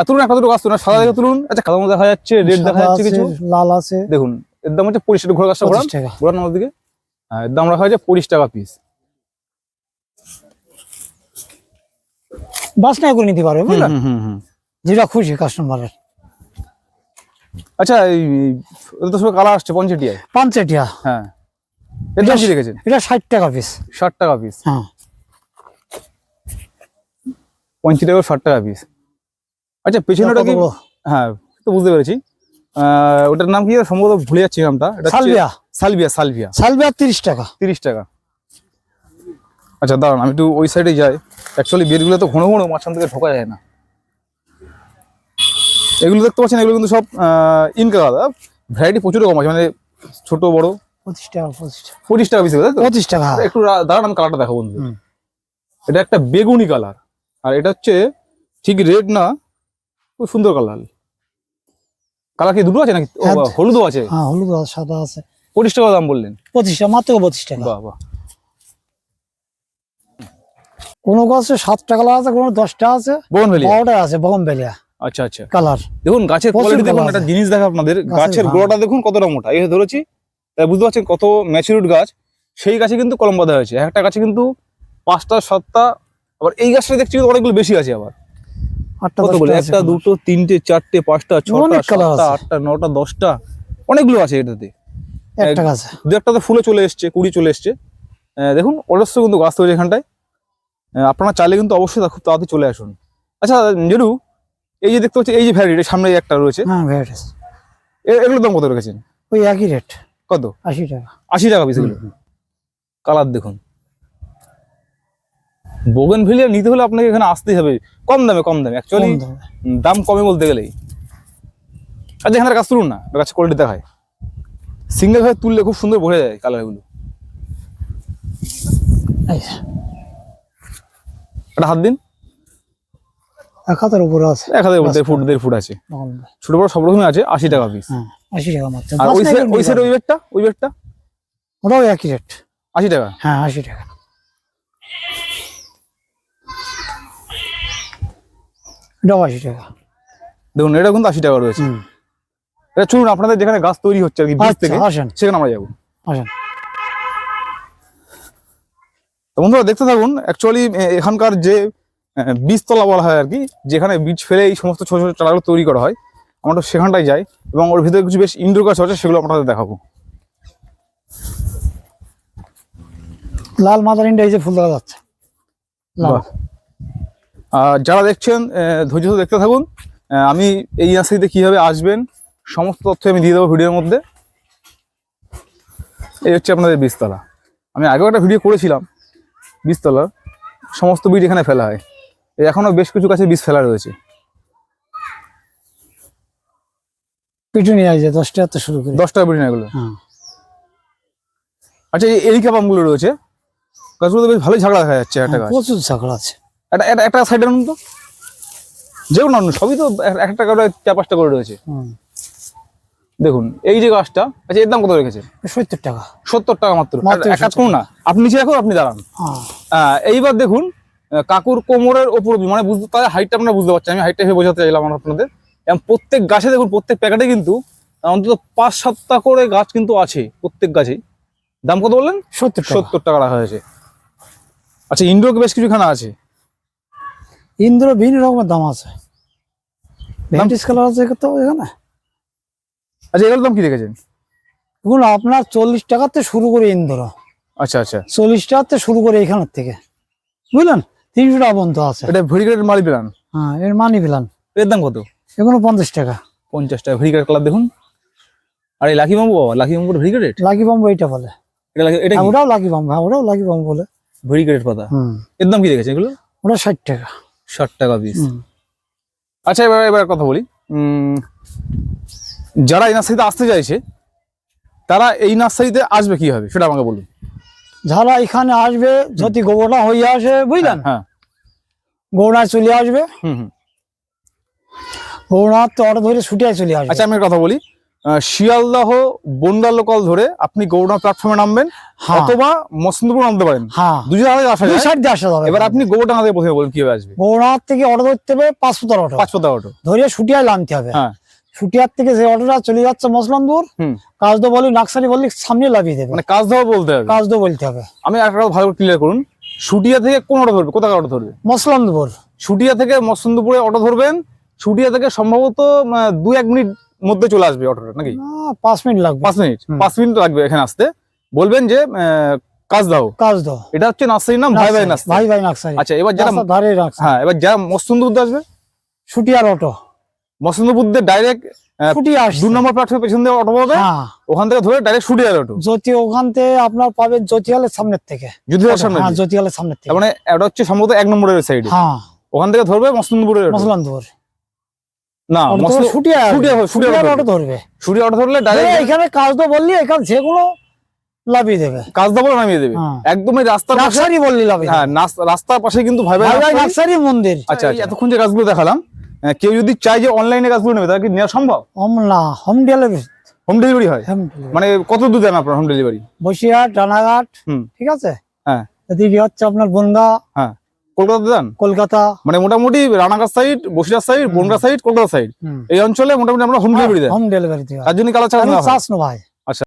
B: তুলুন একটা দুটো গাছ তুলুন সাদা দেখে তুলুন। আচ্ছা কালো দেখা যাচ্ছে রেড দেখা যাচ্ছে কিছু।
A: লাল আছে।
B: দেখুন এর দাম হচ্ছে পঁচিশ টাকা। ঘোড়া গাছটা ঘোরান ঘোরান আমার দিকে। হ্যাঁ এর দাম রাখা হয়েছে পঁচিশ টাকা পিস
A: বাসনা করে নিতে পারবে বুঝলেন যেটা খুশি কাস্টমারের
B: আচ্ছা এই তো সব কালার আসছে পঞ্চায়েটিয়ায়
A: পাঁচটিয়া
B: হ্যাঁ। এর দাম কি রেখেছেন?
A: এটা ষাট টাকা পিস
B: ষাট টাকা পিস
A: হ্যাঁ।
B: পঞ্চাশ টাকা ষাট টাকা পিস আচ্ছা পেছনেটা কি হ্যাঁ তো বুঝতে পেরেছি। ওটার নাম কি? সম্ভবত ভুলে যাচ্ছি নামটা এটা
A: সালভিয়া।
B: Salvia salvia.
A: সালভিয়া তিরিশ টাকা।
B: তিরিশ টাকা। আচ্ছা দাঁড়ান আমি একটু ওই সাইডে যাই। অ্যাকচুয়ালি বেরগুলো তো ঘন ঘন মাঝখান থেকে ঢোকা যায় না। এগুলো দেখতে পাচ্ছেন এগুলো কিন্তু সব ইনকা আলাদা ভ্যারাইটি প্রচুর কম আছে মানে ছোট বড়।
A: পঁচিশ টাকা পঁচিশ টাকা।
B: পঁচিশ টাকা পিস
A: পঁচিশ টাকা হ্যাঁ।
B: একটু দাঁড়ান আমি কালারটা দেখাবো বন্ধু। এটা একটা বেগুনি কালার আর এটা হচ্ছে ঠিক রেড না খুব সুন্দর কালার কালার কি দুটো আছে নাকি? ও,
A: হ্যাঁ।
B: হলুদও আছে।
A: হ্যাঁ হলুদ আছে সাদা আছে।
B: পঁচিশ টাকা দাম বললেন।
A: পঁচিশ টাকা মাত্র পঁচিশ টাকা।
B: বাহ বাহ।
A: কোনো গাছে সাতটা কালার আছে কোনো দশটা আছে
B: বোন ভ্যালি
A: বারোটা আছে বগম বেলিয়া
B: আচ্ছা আচ্ছা।
A: কালার।
B: দেখুন গাছের
A: প্রচুর
B: কোয়ালিটি দেখুন একটা
A: আছে।
B: জিনিস দেখা আপনাদের।
A: গাছের
B: গাছের
A: ভাঙ।
B: গোড়াটা দেখুন কতটা মোটা। এই ধরেছি তাই বুঝতে পারছেন কত ম্যাচুরিড গাছ। সেই গাছে কিন্তু কলম বাঁধা হয়েছে। একটা গাছে কিন্তু পাঁচটা সাতটা আবার এই গাছটা দেখছি কিন্তু অনেকগুলো বেশি আছে আবার
A: আটটা
B: কত বলে
A: দশটা আছে
B: একটা দুটো তিনটে চারটে পাঁচটা ছটা সাতটা আটটা নটা দশটা অনেকগুলো আছে এটাতে।
A: একটা গাছে
B: দু একটা তো ফুলে চলে এসছে কুড়ি চলে এসছে। দেখুন অজস্র কিন্তু গাছ তৈরি এখানটায়। আপনারা চাইলে কিন্তু অবশ্যই খুব তাড়াতাড়ি চলে আসুন। আচ্ছা জেরু এই যে দেখতে পাচ্ছি এই যে ভ্যারাইটি সামনে একটা রয়েছে।
A: হ্যাঁ ভ্যারাইটিস
B: এ- এগুলোর দাম কত রেখেছেন?
A: ওই একই রেট
B: কত?
A: আশি টাকা।
B: আশি টাকা পিস কালার দেখুন। বোগেন ভিলিয়া নিতে হলে আপনাকে এখানে আসতেই হবে। কম দামে কম দামে। অ্যাকচুয়ালি
A: দাম।
B: কমে বলতে গেলেই। আচ্ছা এখানে কাজ তুলুন না। গাছের কোয়ালিটি দেখায় সিঙ্গেল ভাবে তুললে খুব সুন্দর বোঝা যায় কালারগুলো
A: যে,
B: হাত দিন।
A: এক হাতের উপরে আছে।
B: এক ফুট দেড় ফুট আছে। ছোট বড় সব রকমই আছে আশি টাকা পিস
A: হ্যাঁ আশি টাকা মাত্র।
B: আর ওই সাইড ওই সাইড ওই
A: পারবে।
B: বেডটা ওই বেডটা
A: ওটাও একই রেট
B: আশি টাকা?
A: হ্যাঁ আশি টাকা। এটাও আশি টাকা।
B: দেখুন এটা কিন্তু আশি টাকা রয়েছে। এটা চলুন আপনাদের যেখানে গাছ তৈরি হচ্ছে আর কি বীজ
A: আচ্ছা
B: থেকে
A: আসেন।
B: সেখানে আমরা যাব।
A: আসেন।
B: তো বন্ধুরা দেখতে থাকুন অ্যাকচুয়ালি এখানকার যে বীজতলা বলা হয় আর কি যেখানে বীজ ফেলে এই সমস্ত ছোট ছোট চারাগুলো তৈরি করা হয় আমরা তো সেখানটায় যাই এবং ওর ভিতরে কিছু বেশ ইনডোর গাছ আছে সেগুলো আপনাদের দেখাবো।
A: লাল মাদার ইন্ডিয়া এই যে ফুল দেখা যাচ্ছে।
B: আর যারা দেখছেন ধৈর্য ধরে দেখতে থাকুন। আমি এই নার্সারিতে কীভাবে আসবেন সমস্ত তথ্য আমি দিয়ে দেবো ভিডিওর মধ্যে। এই হচ্ছে আপনাদের বীজতলা। আমি আগেও একটা ভিডিও করেছিলাম বীজতলার। সমস্ত বীজ এখানে ফেলা হয়। এই এখনও বেশ কিছু গাছে বীজ ফেলা রয়েছে।
A: দশ টাকা শুরু করে।
B: দশ টাকা বিড়ি এগুলো
A: হ্যাঁ।
B: আচ্ছা এই এরিকা পামগুলো রয়েছে। গাছগুলো বেশ ভালোই ঝাগড়া দেখা যাচ্ছে একটা গাছ।
A: প্রচুর ছাগল আছে।
B: একটা একটা একটা সাইডে আনুন তো। যেগুলো আনুন সবই তো এক- এক একটা করে চার পাঁচটা করে রয়েছে। দেখুন এই যে গাছটা আচ্ছা এর দাম কত রেখেছে?
A: সত্তর টাকা।
B: সত্তর টাকা মাত্র। এক কাজ করুন না আপনি নিচে রাখুন আপনি দাঁড়ান।
A: হ্যাঁ।
B: এইবার দেখুন কাকুর কোমরের ওপর মানে বুঝতে তাদের হাইটটা আপনারা বুঝতে পারছেন আমি হাইটটা বোঝাতে চাইলাম আপনাদের। এবং প্রত্যেক গাছে দেখুন প্রত্যেক প্যাকেটে কিন্তু অন্তত পাঁচ সাতটা করে গাছ কিন্তু আছে প্রত্যেক গাছে দাম কত বললেন?
A: সত্তর
B: সত্তর টাকা রাখা হয়েছে। আচ্ছা ইন্ডোর বেশ কিছুখানা আছে।
A: ইন্দ্র বিভিন্ন রকমের দাম আছে। ভ্যান্টিস কালার আছে তো এখানে।
B: আচ্ছা এগুলোর দাম কি রেখেছেন
A: এগুলো আপনার চল্লিশ টাকাতে শুরু করে ইন্দ্র।
B: আচ্ছা আচ্ছা।
A: চল্লিশ টাকাতে শুরু করে এখানের থেকে। বুঝলেন? তিনশো টাকা পর্যন্ত আছে।
B: এটা ভেরিগেটেড মালি প্ল্যান
A: হ্যাঁ এর মানি পেলাম
B: এর দাম কত?
A: এগুলো পঞ্চাশ টাকা।
B: পঞ্চাশ টাকা ভেরিগেট কালার দেখুন। আর এই লাকি বাম্বু বাবা লাকি বাম্বুর ভেরিগেটেড
A: লাকি বাম্বু এটা বলে।
B: এটা এটা
A: হ্যাঁ, ওটাও লাকি বাম্বু হ্যাঁ ওটাও লাকি বাম্বু বলে।
B: ভেরিগেটেড পাতা।
A: হুম।
B: এর দাম কি রেখেছে এগুলো?
A: ওটা ষাট টাকা।
B: ষাট টাকা পিস আচ্ছা এবার এবার কথা বলি। যারা এই নার্সারিতে আসতে চাইছে তারা এই নার্সারিতে আসবে কীভাবে? সেটা আমাকে বলুন।
A: যারা এখানে আসবে যদি গোবরটা হয়ে আসে বুঝলেন?
B: হ্যাঁ
A: গৌড়ায় চলে আসবে।
B: হুম হুম।
A: গৌড়ার তো অটো ধরে ছুটিয়ে চলে আসবে।
B: আচ্ছা আমি কথা বলি। শিয়ালদাহ বনগা লোকাল ধরে আপনি গৌড়া প্ল্যাটফর্মে নামবেন
A: হ্যাঁ।
B: অথবা মসন্দপুর নামতে পারেন।
A: হ্যাঁ।
B: দুজন আলাদা আসা
A: আসা যাবে।
B: এবার আপনি গোবরডাঙ্গা থেকে প্রথমে বলুন কীভাবে আসবে?
A: গৌড়ার থেকে অটো ধরতে হবে পাঁচ ফুটার অটো।
B: পাঁচ পাতা অটো।
A: ধরে ছুটিয়ায় নামতে হবে।
B: হ্যাঁ।
A: ছুটিয়ার থেকে যে অটোটা চলে যাচ্ছে মসলান্দুর
B: হুম।
A: কাজ তো বলি নাকসারি বলি সামনে লাভিয়ে দেবে।
B: মানে কাজ দেওয়া বলতে হবে।
A: কাজ তো বলতে হবে।
B: আমি একটা ভালো করে ক্লিয়ার করুন। সুটিয়া থেকে কোন অটো ধরবে? কোথাকার অটো ধরবে?
A: মসলান্দুর
B: সুটিয়া থেকে মসন্দপুরে অটো ধরবেন। সুটিয়া থেকে সম্ভবত দু এক মিনিট মধ্যে চলে আসবে অটোটা নাকি?
A: পাঁচ মিনিট লাগবে।
B: পাঁচ মিনিট। পাঁচ মিনিট লাগবে এখানে আসতে। বলবেন যে কাজ দাও
A: কাজ দাও।
B: এটা হচ্ছে নার্সারির নাম? ভাই ভাই নার্সারি।
A: ভাই ভাই নাকসারি
B: আচ্ছা এবার যারা
A: ধারে
B: হ্যাঁ এবার যারা মসন্দপুর আসবে?
A: ছুটিয়ার অটো।
B: মসন্দপুর দিয়ে ডাইরেক্ট
A: আসছে।
B: দু নম্বর পেছন দিয়ে অটো পাবে?
A: হ্যাঁ।
B: ওখান থেকে ধরে ডাইরেক্ট সুটিয়ার অটো।
A: জ্যোতি ওখান থেকে আপনার পাবেন জ্যোতিহালের সামনের থেকে।
B: সামনে
A: হ্যাঁ জ্যোতিহালের সামনের থেকে
B: মানে এটা হচ্ছে সম্ভবত এক নম্বরের সাইডে
A: হ্যাঁ।
B: ওখান থেকে ধরবে মসন্দপুরের অটো।
A: মসলান্দুর
B: না হবে, ছুটিয়ে
A: অটো ধরবে।
B: সুটিয়া অটো ধরলে
A: এখানে কাজ তো বললি এখানে যে কোনো লাভিয়ে দেবে।
B: কাজ দাও বলে নামিয়ে দেবে।
A: হ্যাঁ।
B: একদম এই রাস্তার পাশে
A: নাকসারি বললি লাভিয়ে
B: হ্যাঁ রাস্তার পাশে কিন্তু ভাই ভাই নার্সারি।
A: মন্দির।
B: আচ্ছা আচ্ছা। এতক্ষণ যে গাছগুলো দেখালাম কেউ যদি চায় যে অনলাইনে গাছগুলো নেবে তাহলে কি নেওয়া সম্ভব?
A: হোম না হোম ডেলিভারি
B: হোম ডেলিভারি হয় মানে কত দূর দেন আপনার হোম ডেলিভারি
A: বসিরহাট রানাঘাট ঠিক আছে?
B: হ্যাঁ।
A: এদিকে হচ্ছে আপনার বনগা।
B: হ্যাঁ। কলকাতাতে দেন
A: কলকাতা।
B: মানে মোটামুটি Ranaghat side Basirhat side side Kolkata side এই অঞ্চলে মোটামুটি আমরা হোম ডেলিভারি দেন
A: হোম ডেলিভারি
B: তার জন্য কালার চার্জ
A: চাষ নো ভাই।